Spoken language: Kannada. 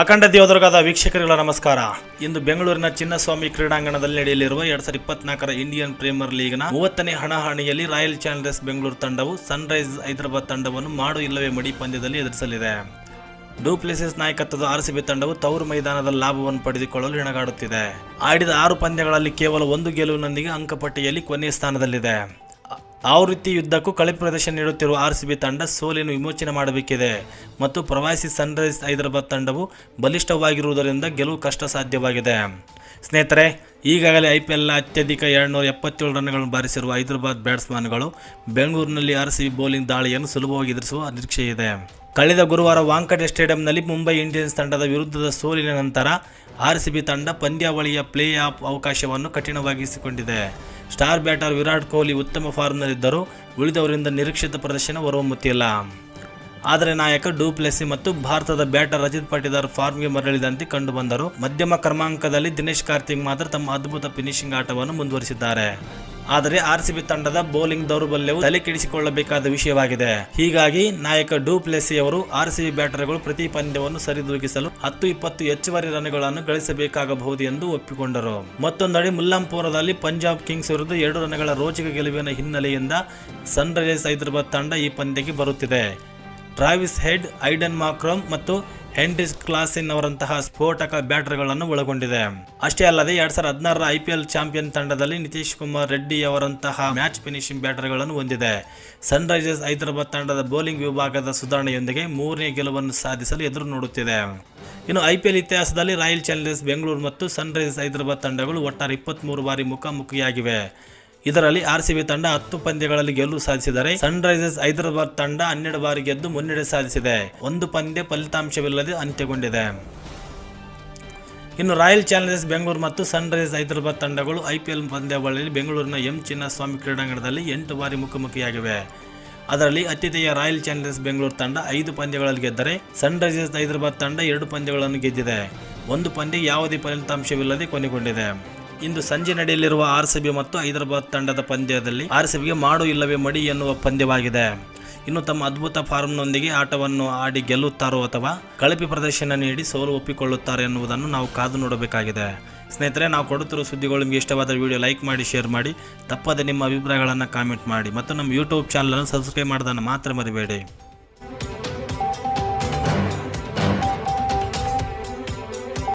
ಅಖಂಡ ದೇವದುರ್ಗದ ವೀಕ್ಷಕರುಗಳ ನಮಸ್ಕಾರ. ಇಂದು ಬೆಂಗಳೂರಿನ ಚಿನ್ನಸ್ವಾಮಿ ಕ್ರೀಡಾಂಗಣದಲ್ಲಿ ನಡೆಯಲಿರುವ ಎರಡ್ ಸಾವಿರದ ಇಪ್ಪತ್ನಾಲ್ಕರ ಇಂಡಿಯನ್ ಪ್ರೀಮಿಯರ್ ಲೀಗ್ನ ಮೂವತ್ತನೇ ಹಣಾಹಣಿಯಲ್ಲಿ ರಾಯಲ್ ಚಾಲೆಂಜರ್ಸ್ ಬೆಂಗಳೂರು ತಂಡವು ಸನ್ರೈಸ್ ಹೈದರಾಬಾದ್ ತಂಡವನ್ನು ಮಾಡು ಇಲ್ಲವೇ ಮಡಿ ಪಂದ್ಯದಲ್ಲಿ ಎದುರಿಸಲಿದೆ. ಡೂಪ್ಲೆಸಿಸ್ ನಾಯಕತ್ವದ ಆರ್ಸಿಬಿ ತಂಡವು ತವರು ಮೈದಾನದ ಲಾಭವನ್ನು ಪಡೆದುಕೊಳ್ಳಲು ಹೆಣಗಾಡುತ್ತಿದೆ. ಆಡಿದ ಆರು ಪಂದ್ಯಗಳಲ್ಲಿ ಕೇವಲ ಒಂದು ಗೆಲುವಿನೊಂದಿಗೆ ಅಂಕಪಟ್ಟಿಯಲ್ಲಿ ಕೊನೆಯ ಸ್ಥಾನದಲ್ಲಿದೆ. ಆವೃತ್ತಿ ಯುದ್ಧಕ್ಕೂ ಕಳೆ ಪ್ರದರ್ಶನ ನೀಡುತ್ತಿರುವ ಆರ್ಸಿಬಿ ತಂಡ ಸೋಲಿನ ವಿಮೋಚನೆ ಮಾಡಬೇಕಿದೆ. ಮತ್ತು ಪ್ರವಾಸಿ ಸನ್ರೈಸ್ ಹೈದರಾಬಾದ್ ತಂಡವು ಬಲಿಷ್ಠವಾಗಿರುವುದರಿಂದ ಗೆಲುವು ಕಷ್ಟ ಸಾಧ್ಯವಾಗಿದೆ ಸ್ನೇಹಿತರೆ, ಈಗಾಗಲೇ ಐ ಪಿ ಎಲ್ನ ಅತ್ಯಧಿಕ ಎರಡುನೂರ ಎಪ್ಪತ್ತೇಳು ರನ್ಗಳನ್ನು ಬಾರಿಸಿರುವ ಹೈದರಾಬಾದ್ ಬ್ಯಾಟ್ಸ್ಮನ್ಗಳು ಬೆಂಗಳೂರಿನಲ್ಲಿ ಆರ್ಸಿಬಿ ಬೌಲಿಂಗ್ ದಾಳಿಯನ್ನು ಸುಲಭವಾಗಿ ಎದುರಿಸುವ ನಿರೀಕ್ಷೆ ಇದೆ. ಕಳೆದ ಗುರುವಾರ ವಾಂಕಟೆ ಸ್ಟೇಡಿಯಂನಲ್ಲಿ ಮುಂಬೈ ಇಂಡಿಯನ್ಸ್ ತಂಡದ ವಿರುದ್ಧದ ಸೋಲಿನ ನಂತರ ಆರ್ಸಿಬಿ ತಂಡ ಪಂದ್ಯಾವಳಿಯ ಪ್ಲೇ ಆಫ್ ಅವಕಾಶವನ್ನು ಕಠಿಣವಾಗಿಸಿಕೊಂಡಿದೆ. ಸ್ಟಾರ್ ಬ್ಯಾಟರ್ ವಿರಾಟ್ ಕೊಹ್ಲಿ ಉತ್ತಮ ಫಾರ್ಮ್ನಲ್ಲಿದ್ದರೂ ಉಳಿದವರಿಂದ ನಿರೀಕ್ಷಿತ ಪ್ರದರ್ಶನ ಹೊರಹೊಮ್ಮುತ್ತಿಲ್ಲ. ಆದರೆ ನಾಯಕ ಡೂಪ್ಲೆಸಿ ಮತ್ತು ಭಾರತದ ಬ್ಯಾಟರ್ ರಜಿತ್ ಪಾಟಿದಾರ್ ಫಾರ್ಮ್ಗೆ ಮರಳಿದಂತೆ ಕಂಡುಬಂದರು. ಮಧ್ಯಮ ಕ್ರಮಾಂಕದಲ್ಲಿ ದಿನೇಶ್ ಕಾರ್ತಿಕ್ ಮಾತ್ರ ತಮ್ಮ ಅದ್ಭುತ ಫಿನಿಶಿಂಗ್ ಆಟವನ್ನು ಮುಂದುವರಿಸಿದ್ದಾರೆ. ಆದರೆ ಆರ್ಸಿಬಿ ತಂಡದ ಬೌಲಿಂಗ್ ದೌರ್ಬಲ್ಯವು ತಲೆ ಕೆಡಿಸಿಕೊಳ್ಳಬೇಕಾದ ವಿಷಯವಾಗಿದೆ. ಹೀಗಾಗಿ ನಾಯಕ ಡೂಪ್ಲೆಸಿ ಅವರು ಆರ್ಸಿಬಿ ಬ್ಯಾಟರ್ಗಳು ಪ್ರತಿ ಪಂದ್ಯವನ್ನು ಸರಿದೂಗಿಸಲು ಹತ್ತು ಇಪ್ಪತ್ತು ಹೆಚ್ಚುವರಿ ರನ್ಗಳನ್ನು ಗಳಿಸಬೇಕಾಗಬಹುದು ಎಂದು ಒಪ್ಪಿಕೊಂಡರು. ಮತ್ತೊಂದೆಡೆ ಮುಲ್ಲಾಂಪುರದಲ್ಲಿ ಪಂಜಾಬ್ ಕಿಂಗ್ಸ್ ವಿರುದ್ಧ ಎರಡು ರನ್ಗಳ ರೋಚಕ ಗೆಲುವಿನ ಹಿನ್ನೆಲೆಯಿಂದ ಸನ್ರೈಸರ್ಸ್ ಹೈದರಾಬಾದ್ ತಂಡ ಈ ಪಂದ್ಯಕ್ಕೆ ಬರುತ್ತಿದೆ. ಟ್ರಾವಿಸ್ ಹೆಡ್, ಐಡನ್ ಮಾಕ್ರಮ್ ಮತ್ತು ಹೆನ್ರಿಸ್ ಕ್ಲಾಸಿನ್ ಅವರಂತಹ ಸ್ಫೋಟಕ ಬ್ಯಾಟರ್ಗಳನ್ನು ಒಳಗೊಂಡಿದೆ. ಅಷ್ಟೇ ಅಲ್ಲದೆ ಎರಡ್ ಸಾವಿರದ ಹದಿನಾರರ ಐಪಿಎಲ್ ಚಾಂಪಿಯನ್ ತಂಡದಲ್ಲಿ ನಿತೀಶ್ ಕುಮಾರ್ ರೆಡ್ಡಿ ಅವರಂತಹ ಮ್ಯಾಚ್ ಫಿನಿಶಿಂಗ್ ಬ್ಯಾಟರ್ಗಳನ್ನು ಹೊಂದಿದೆ. ಸನ್ರೈಸರ್ಸ್ ಹೈದರಾಬಾದ್ ತಂಡದ ಬೌಲಿಂಗ್ ವಿಭಾಗದ ಸುಧಾರಣೆಯೊಂದಿಗೆ ಮೂರನೇ ಗೆಲುವನ್ನು ಸಾಧಿಸಲು ಎದುರು ನೋಡುತ್ತಿದೆ. ಇನ್ನು ಐಪಿಎಲ್ ಇತಿಹಾಸದಲ್ಲಿ ರಾಯಲ್ ಚಾಲೆಂಜರ್ಸ್ ಬೆಂಗಳೂರು ಮತ್ತು ಸನ್ರೈಸರ್ಸ್ ಹೈದರಾಬಾದ್ ತಂಡಗಳು ಒಟ್ಟಾರೆ ಇಪ್ಪತ್ತ್ಮೂರು ಬಾರಿ ಮುಖಾಮುಖಿಯಾಗಿವೆ. ಇದರಲ್ಲಿ ಆರ್ಸಿಬಿ ತಂಡ ಹತ್ತು ಪಂದ್ಯಗಳಲ್ಲಿ ಗೆಲುವು ಸಾಧಿಸಿದರೆ ಸನ್ರೈಸರ್ಸ್ ಹೈದರಾಬಾದ್ ತಂಡ ಹನ್ನೆರಡು ಬಾರಿ ಗೆದ್ದು ಮುನ್ನಡೆ ಸಾಧಿಸಿದೆ. ಒಂದು ಪಂದ್ಯ ಫಲಿತಾಂಶವಿಲ್ಲದೆ ಅಂತ್ಯಗೊಂಡಿದೆ. ಇನ್ನು ರಾಯಲ್ ಚಾಲೆಂಜರ್ಸ್ ಬೆಂಗಳೂರು ಮತ್ತು ಸನ್ರೈಸರ್ಸ್ ಹೈದರಾಬಾದ್ ತಂಡಗಳು ಐಪಿಎಲ್ ಪಂದ್ಯಾವಳಿಯಲ್ಲಿ ಬೆಂಗಳೂರಿನ ಎಂ ಚಿನ್ನಸ್ವಾಮಿ ಕ್ರೀಡಾಂಗಣದಲ್ಲಿ ಎಂಟು ಬಾರಿ ಮುಖಾಮುಖಿಯಾಗಿವೆ. ಅದರಲ್ಲಿ ಅತಿಥೇಯ ರಾಯಲ್ ಚಾಲೆಂಜರ್ಸ್ ಬೆಂಗಳೂರು ತಂಡ ಐದು ಪಂದ್ಯಗಳಲ್ಲಿ ಗೆದ್ದರೆ ಸನ್ರೈಸರ್ಸ್ ಹೈದರಾಬಾದ್ ತಂಡ ಎರಡು ಪಂದ್ಯಗಳನ್ನು ಗೆದ್ದಿದೆ. ಒಂದು ಪಂದ್ಯ ಯಾವುದೇ ಫಲಿತಾಂಶವಿಲ್ಲದೆ ಕೊನೆಗೊಂಡಿದೆ. ಇಂದು ಸಂಜೆ ನಡೆಯಲಿರುವ ಆರ್ಸಿಬಿ ಮತ್ತು ಹೈದರಾಬಾದ್ ತಂಡದ ಪಂದ್ಯದಲ್ಲಿ ಆರ್ಸಿಬಿಗೆ ಮಾಡು ಇಲ್ಲವೇ ಮಡಿ ಎನ್ನುವ ಪಂದ್ಯವಾಗಿದೆ. ಇನ್ನು ತಮ್ಮ ಅದ್ಭುತ ಫಾರ್ಮ್ನೊಂದಿಗೆ ಆಟವನ್ನು ಆಡಿ ಗೆಲ್ಲುತ್ತಾರೋ ಅಥವಾ ಕಳಪೆ ಪ್ರದರ್ಶನ ನೀಡಿ ಸೋಲು ಒಪ್ಪಿಕೊಳ್ಳುತ್ತಾರೆ ಎನ್ನುವುದನ್ನು ನಾವು ಕಾದು ನೋಡಬೇಕಾಗಿದೆ. ಸ್ನೇಹಿತರೆ, ನಾವು ಕೊಡುತ್ತಿರುವ ಸುದ್ದಿಗಳು ನಿಮಗೆ ಇಷ್ಟವಾದ ವಿಡಿಯೋ ಲೈಕ್ ಮಾಡಿ, ಶೇರ್ ಮಾಡಿ. ತಪ್ಪದೆ ನಿಮ್ಮ ಅಭಿಪ್ರಾಯಗಳನ್ನು ಕಾಮೆಂಟ್ ಮಾಡಿ ಮತ್ತು ನಮ್ಮ ಯೂಟ್ಯೂಬ್ ಚಾನಲನ್ನು ಸಬ್ಸ್ಕ್ರೈಬ್ ಮಾಡೋದನ್ನು ಮಾತ್ರ ಮರಿಬೇಡಿ.